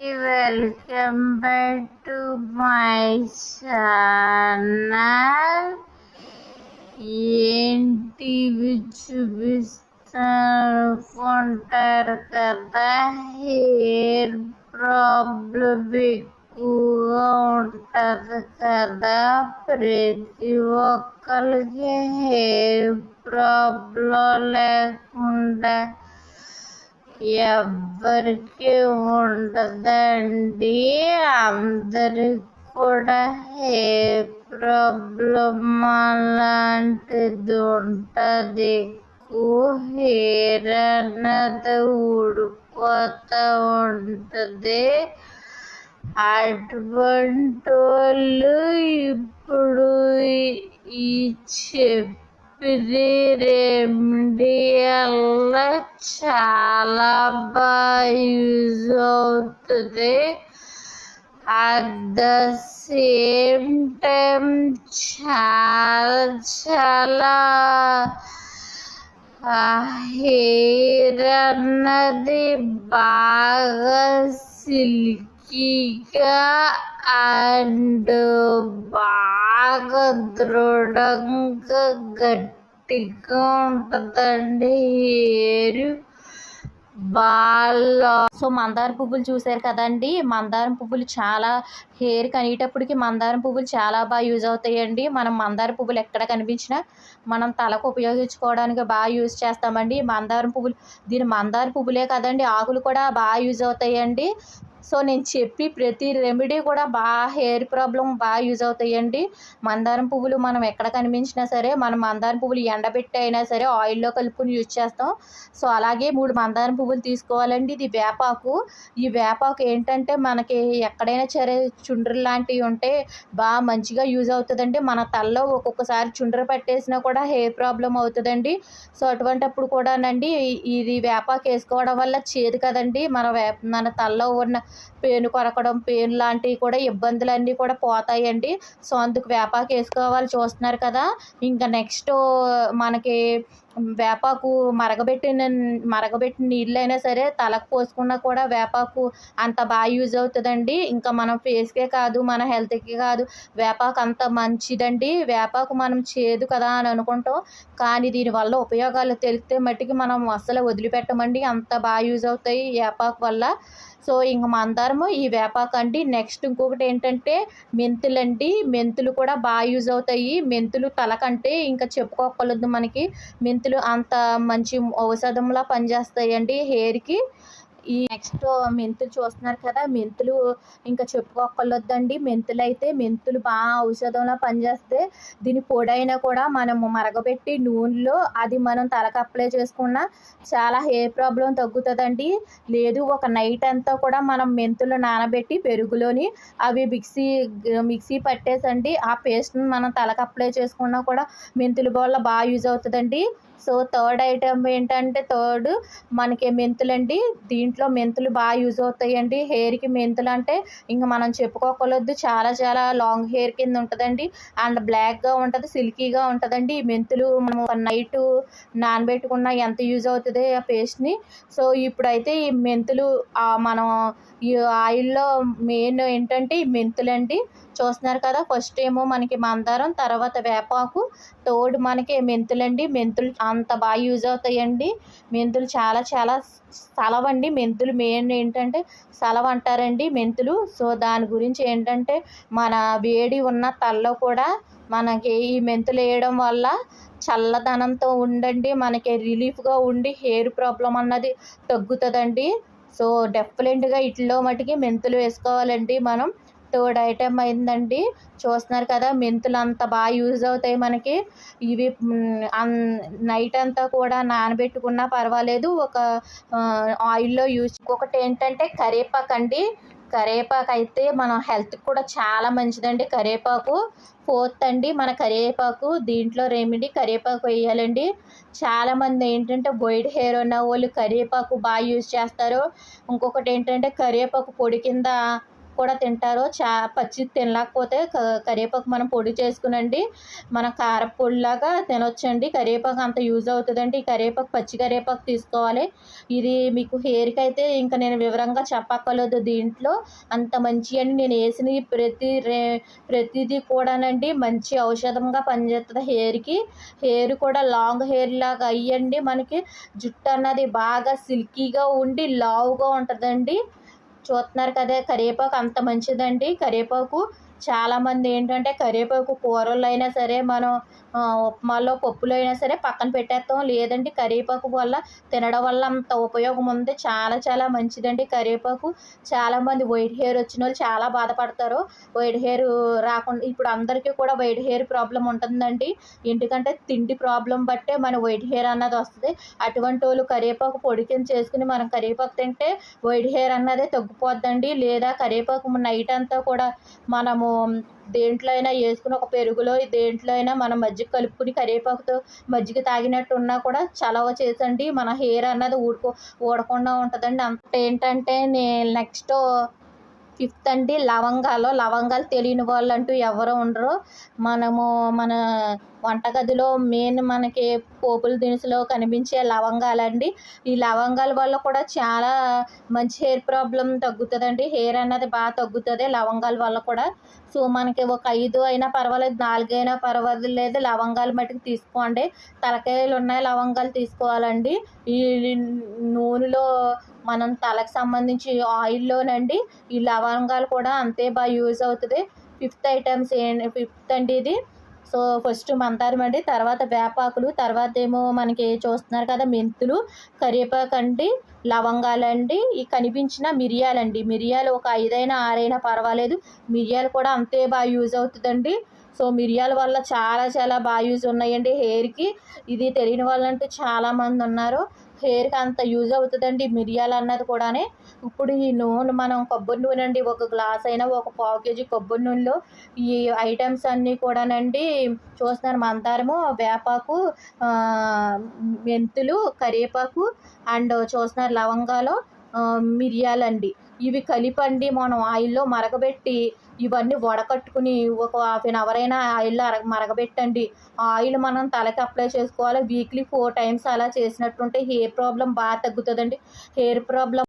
Welcome back to my channel ఏంటివి చూపిస్తానుకుంటారు కదా హెయిర్ ప్రాబ్లం ఎక్కువగా ఉంటుంది కదా ప్రతి ఒక్కరికి హెయిర్ ప్రాబ్లం లేకుండా ఎవ్వరికి ఉండదండి. అందరికి కూడా ఏ ప్రాబ్లం అలాంటిది ఉంటుంది. ఎక్కువ హెయిర్ అన్నది ఊడిపోతూ ఉంటుంది. అటువంటి వాళ్ళు ఇప్పుడు ఈ చెప్పి ఇది చాలా బాగా యూజ్ అవుతుంది. అట్ ద సేమ్ టైం చాలా చాలా హెయిర్ అన్నది బాగా సిల్కీగా అండ్ బాగా దృఢంగా గట్టిగా ఉంటుందండి. ఏరు బాగా సో మందారం పువ్వులు చూసారు కదండి. మందారం పువ్వులు చాలా హెయిర్ కనేటప్పటికి మందారం పువ్వులు చాలా బాగా యూజ్ అవుతాయండి. మనం మందారం పువ్వులు ఎక్కడ కనిపించినా మనం తలకు ఉపయోగించుకోవడానికి బాగా యూజ్ చేస్తామండి. మందారం పువ్వులు దీని మందారం పువ్వులే కదండి. ఆకులు కూడా బాగా యూజ్ అవుతాయండి. సో నేను చెప్పి ప్రతి రెమెడీ కూడా బాగా హెయిర్ ప్రాబ్లం బాగా యూజ్ అవుతాయండి. మందారం పువ్వులు మనం ఎక్కడ కనిపించినా సరే మనం మందారం పువ్వులు ఎండబెట్టి అయినా సరే ఆయిల్లో కలుపుకొని యూజ్ చేస్తాం. సో అలాగే మూడు మందారం పువ్వులు తీసుకోవాలండి. ఇది వేపాకు. ఈ వేపాకు ఏంటంటే మనకి ఎక్కడైనా సరే చుండ్రు లాంటివి ఉంటే బాగా మంచిగా యూజ్ అవుతుందండి. మన తలలో ఒక్కొక్కసారి చుండ్ర పట్టేసినా కూడా హెయిర్ ప్రాబ్లం అవుతుందండి. సో అటువంటప్పుడు కూడానండి ఇది వేపాకు వేసుకోవడం వల్ల చేదు కదండి. మన వే మన తలలో ఉన్న పేను కొరకడం పేను లాంటివి కూడా ఇబ్బందులన్నీ కూడా పోతాయండి. సో అందుకు వేపాకు వేసుకోవాలి చూస్తున్నారు కదా. ఇంకా నెక్స్ట్ మనకి వేపాకు మరగబెట్టిన మరగబెట్టిన నీళ్ళైనా సరే తలకు పోసుకున్నా కూడా వేపాకు అంత బాగా యూజ్ అవుతుందండి. ఇంకా మనం ఫేస్కే కాదు మన హెల్త్కే కాదు వేపాకు అంత మంచిదండి. వేపాకు మనం చేదు కదా అని అనుకుంటాం. కానీ దీనివల్ల ఉపయోగాలు తెలిస్తే మట్టికి మనం అస్సలు వదిలిపెట్టమండి. అంత బాగా యూజ్ అవుతాయి వేపాకు వల్ల. సో ఇంక మందారము ఈ వేపాకండి నెక్స్ట్ ఇంకొకటి ఏంటంటే మెంతులండి. మెంతులు కూడా బాగా యూజ్ అవుతాయి. మెంతులు తలకంటే ఇంకా చెప్పుకోకూడదు మనకి. మెంతులు అంత మంచి ఔషధంలా పనిచేస్తాయండి హెయిర్కి. ఈ నెక్స్ట్ మెంతులు చూస్తున్నారు కదా మెంతులు ఇంకా చెప్పుకోకూడదండి మెంతులు అయితే మెంతులు బాగా ఔషధంలో పనిచేస్తే దీని పొడైనా కూడా మనము మరగబెట్టి నూనెలో అది మనం తలకు అప్లై చేసుకున్న చాలా హెయిర్ ప్రాబ్లం తగ్గుతుందండి. లేదు ఒక నైట్ అంతా కూడా మనం మెంతులు నానబెట్టి పెరుగులోని అవి మిక్సీ మిక్సీ పట్టేసండి. ఆ పేస్ట్ని మనం తలకు అప్లై చేసుకున్నా కూడా మెంతుల వల్ల బాగా యూజ్ అవుతుందండి. సో థర్డ్ ఐటమ్ ఏంటంటే థర్డ్ మనకి మెంతులండి. దీంట్లో మెంతులు బాగా యూజ్ అవుతాయండి. హెయిర్కి మెంతులు అంటే ఇంకా మనం చెప్పుకోకూడదు చాలా చాలా లాంగ్ హెయిర్ కింద ఉంటుందండి. అండ్ బ్లాక్గా ఉంటుంది సిల్కీగా ఉంటుందండి. ఈ మెంతులు మనం నైట్ నానబెట్టుకున్న ఎంత యూజ్ అవుతుంది ఆ పేస్ట్ని. సో ఇప్పుడైతే ఈ మెంతులు మనం ఈ ఆయిల్లో మెయిన్ ఏంటంటే ఈ మెంతులండి. చూస్తున్నారు కదా ఫస్ట్ ఏమో మనకి మందారం తర్వాత వేపాకు. తోడు మనకి మెంతులండి. మెంతులు అంత బాగా యూజ్ అవుతాయండి. మెంతులు చాలా చాలా స్థలవండి మెంతులు మెయిన్ ఏంటంటే సలవ అంటారండి మెంతులు. సో దాని గురించి ఏంటంటే మన వేడి ఉన్న తలలో కూడా మనకి ఈ మెంతులు వేయడం వల్ల చల్లదనంతో ఉండండి మనకి రిలీఫ్గా ఉండి హెయిర్ ప్రాబ్లం అన్నది తగ్గుతుందండి. సో డెఫినెట్గా ఇట్లో మటుకి మెంతులు వేసుకోవాలండి మనం. థర్డ్ ఐటెం అయిందండి. చూస్తున్నారు కదా మెంతులు అంత బాగా యూజ్ అవుతాయి మనకి. ఇవి నైట్ అంతా కూడా నానబెట్టుకున్నా పర్వాలేదు. ఒక ఆయిల్లో యూజ్ ఒకటి ఏంటంటే కరేపాకు అండి. కరివేపాకు అయితే మన హెల్త్కి కూడా చాలా మంచిదండి కరివేపాకు ఫోర్త్ అండి మన కరివేపాకు దీంట్లో రెమెడీ కరివేపాకు వేయాలండి. చాలామంది ఏంటంటే వైట్ హెయిర్ ఉన్న వాళ్ళు కరివేపాకు బాగా యూజ్ చేస్తారు. ఇంకొకటి ఏంటంటే కరివేపాకు పొడి కింద కూడా తింటారు చా పచ్చి తినలేకపోతే కరివేపాకు మనం పొడి చేసుకునండి. మన కారపొడిలాగా తినొచ్చండి. కరివేపాకు అంత యూజ్ అవుతుందండి. ఈ కరివేపాకు పచ్చి కరివేపాకు తీసుకోవాలి. ఇది మీకు హెయిర్కి అయితే ఇంకా నేను వివరంగా చెప్పక్కర్లేదు దీంట్లో. అంత మంచి అని నేను వేసిన ప్రతి రే ప్రతిదీ కూడానండి. మంచి ఔషధంగా పనిచేస్తుంది హెయిర్కి. హెయిర్ కూడా లాంగ్ హెయిర్ లాగా అయ్యండి మనకి. జుట్టు అన్నది బాగా సిల్కీగా ఉండి లావుగా ఉంటుందండి. చూస్తున్నారు కదా. కరివేపాకు అంత మంచిదండి. కరివేపాకు చాలామంది ఏంటంటే కరివేపాకు కూరల్లో అయినా సరే మనం ఉప్మాలో పప్పులో అయినా సరే పక్కన పెట్టేస్తాం. లేదండి కరివేపాకు వల్ల తినడం వల్ల అంత ఉపయోగం ఉంది. చాలా చాలా మంచిదండి కరివేపాకు. చాలామంది వైట్ హెయిర్ వచ్చిన వాళ్ళు చాలా బాధపడతారు. వైట్ హెయిర్ రాకుండా ఇప్పుడు అందరికీ కూడా వైట్ హెయిర్ ప్రాబ్లం ఉంటుందండి. ఎందుకంటే తిండి ప్రాబ్లం బట్టే మన వైట్ హెయిర్ అన్నది వస్తుంది. అటువంటి వాళ్ళు కరివేపాకు పొడి కింద చేసుకుని మనం కరివేపాకు తింటే వైట్ హెయిర్ అన్నదే తగ్గిపోద్దండి. లేదా కరివేపాకు నైట్ అంతా కూడా మనము దేంట్లో అయినా వేసుకుని ఒక పెరుగులో దేంట్లో అయినా మనం మజ్జిగ కలుపుకుని కరివేపాకుతో మజ్జిగ తాగినట్టు ఉన్నా కూడా చలవ చేసండి. మన హెయిర్ అన్నది ఊడుకో ఊడకుండా ఉంటుందండి. అంత ఏంటంటే నేను నెక్స్ట్ ఫిఫ్త్ అండి లవంగాలు. లవంగాలు తెలియని వాళ్ళు అంటూ ఎవరు ఉండరు. మనము మన వంటగదిలో మెయిన్ మనకి పోపుల దినుసులో కనిపించే లవంగాలండి. ఈ లవంగాల వల్ల కూడా చాలా మంచి హెయిర్ ప్రాబ్లం తగ్గుతుందండి. హెయిర్ అన్నది బాగా తగ్గుతుంది. లవంగాల వల్ల కూడా సో మనకి ఒక ఐదు అయినా పర్వాలేదు నాలుగు అయినా పర్వాలేదు లవంగాలు మట్టుకు తీసుకోండి. తలకాయలు ఉన్నాయి లవంగాలు తీసుకోవాలండి. ఈ నూనెలో మనం తలకు సంబంధించి ఆయిల్లోనండి. ఈ లవంగాలు కూడా అంతే బాగా యూజ్ అవుతుంది. ఫిఫ్త్ ఐటమ్స్ ఏంటి ఫిఫ్త్ అండి ఇది. సో ఫస్ట్ మందారం అండి తర్వాత వేపాకులు తర్వాత ఏమో మనకి చూస్తున్నారు కదా మెంతులు కరివేపాకు అండి లవంగాలండి ఈ కనిపించిన మిరియాలండి మిరియాలు ఒక ఐదైనా ఆరైనా పర్వాలేదు. మిరియాలు కూడా అంతే బాగా యూజ్ అవుతుందండి. సో మిరియాల వల్ల చాలా చాలా బాగా యూజ్ ఉన్నాయండి హెయిర్కి. ఇది తెలియని వాళ్ళంటూ చాలామంది ఉన్నారు. హెయిర్కి అంత యూజ్ అవుతుందండి మిరియాలు అన్నది కూడానే. ఇప్పుడు ఈ నూనె మనం కొబ్బరి నూనె అండి ఒక గ్లాస్ అయినా ఒక పావు కేజీ కొబ్బరి నూనెలో ఈ ఐటమ్స్ అన్నీ కూడానండి చూస్తున్నారు. మందారము వేపాకు మెంతులు కరివేపాకు అండ్ చూస్తున్నారు లవంగాలు మిరియాలండి. ఇవి కలిపండి మనం ఆయిల్లో మరగబెట్టి ఇవన్నీ వడకట్టుకుని ఒక హాఫ్ అన్ అవర్ అయినా ఆయిల్లో అరగ మరగబెట్టండి. ఆయిల్ మనం తలకి అప్లై చేసుకోవాలి. వీక్లీ ఫోర్ టైమ్స్ అలా చేసినట్టుంటే హెయిర్ ప్రాబ్లం బాగా తగ్గుతుందండి. Hair problem